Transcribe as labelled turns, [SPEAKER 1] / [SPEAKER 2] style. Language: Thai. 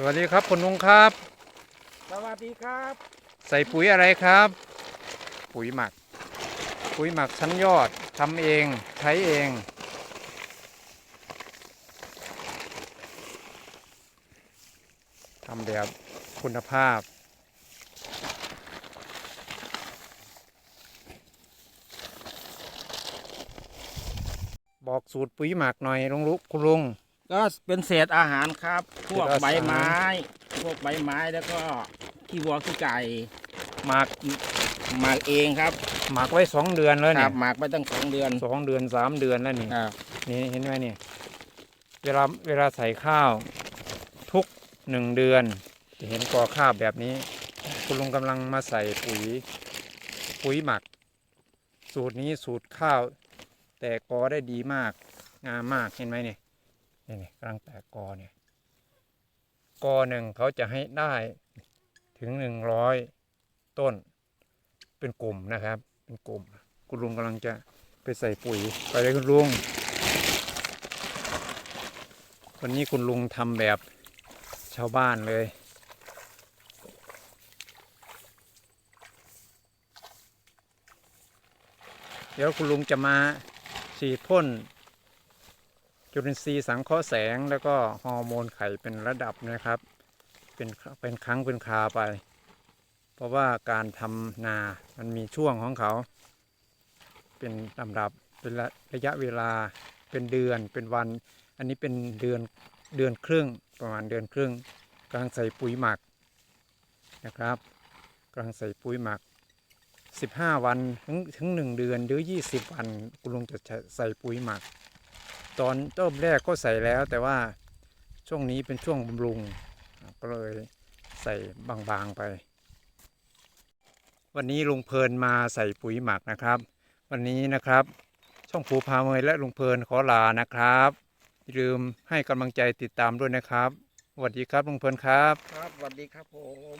[SPEAKER 1] วัสดีครับคุณลุงครับ
[SPEAKER 2] สวัสดีครับ
[SPEAKER 1] ใส่ปุ๋ยอะไรครับ ปุ๋ยหมัก ปุ๋ยหมักชั้นยอดทำเองใช้เอง ทำแบบคุณภาพบอกสูตรปุ๋ยหมักหน่อยลุงลุคุณลุง
[SPEAKER 2] ก็เป็นเศษอาหารครับ พวก
[SPEAKER 1] เศษอาหาร
[SPEAKER 2] ใบไม้ พวกใบไม้แล้วก็ขี้วัวขี้ไก่
[SPEAKER 1] หมัก
[SPEAKER 2] หมักเองครับ
[SPEAKER 1] หมักไว้สองเดือนแล้ว
[SPEAKER 2] ค
[SPEAKER 1] เนี่
[SPEAKER 2] รั
[SPEAKER 1] ย
[SPEAKER 2] บหมักไปตั้งสองเดือน
[SPEAKER 1] สองเดือนสามเดือนแล้วนี่
[SPEAKER 2] ครับ
[SPEAKER 1] นี่เห็นไหมนี่เวลาเวลาใส่ข้าวทุกหนึ่งเดือน จะเห็นกอข้าวแบบนี้ คุณลุงกำลังมาใส่ปุ๋ย ปุ๋ยหมัก สูตรนี้สูตรข้าว แตกกอได้ดีมาก งามมากเห็นไหมเนี่ย นี่นี่กำลังแตกกอเนี่ยกอหนึ่งเขาจะให้ได้ถึงหนึ่งร้อยต้น เป็นกลุ่มนะครับ เป็นกลุ่ม คุณลุงกำลังจะไปใส่ปุ๋ยไปเลยคุณลุงวันนี้คุณลุงทำแบบชาวบ้านเลยเดี๋ยวคุณลุงจะมาฉีดพ่น จุลินทรีย์สังเคราะห์แสง แล้วก็ฮอร์โมนไข่เป็นระดับนะครับ เป็นเป็นครั้งเป็นคราไป เพราะว่าการทำนามันมีช่วงของเขา เป็นลำดับเป็นระระยะเวลาเป็นเดือนเป็นวัน อันนี้เป็นเดือนเดือนครึ่งประมาณเดือนครึ่งกำลังใส่ปุ๋ยหมักนะครับกำลังใส่ปุ๋ยหมัก 15 วันถึงถึงหนึ่งเดือนหรือ 20 วันคุณลุงจะใส่ปุ๋ยหมัก ตอนต้มแรกก็ใส่แล้ว แต่ว่าช่วงนี้เป็นช่วงบำรุง ก็เลยใส่บางๆไป วันนี้ลุงเพลินมาใส่ปุ๋ยหมักนะครับ วันนี้นะครับ ช่องผูพาเมยและลุงเพลินขอลานะครับอย่าลืมให้กำลังใจติดตามด้วยนะครับสวัสดีครับลุงเพลินครับ
[SPEAKER 2] ครับสวัสดีครับผม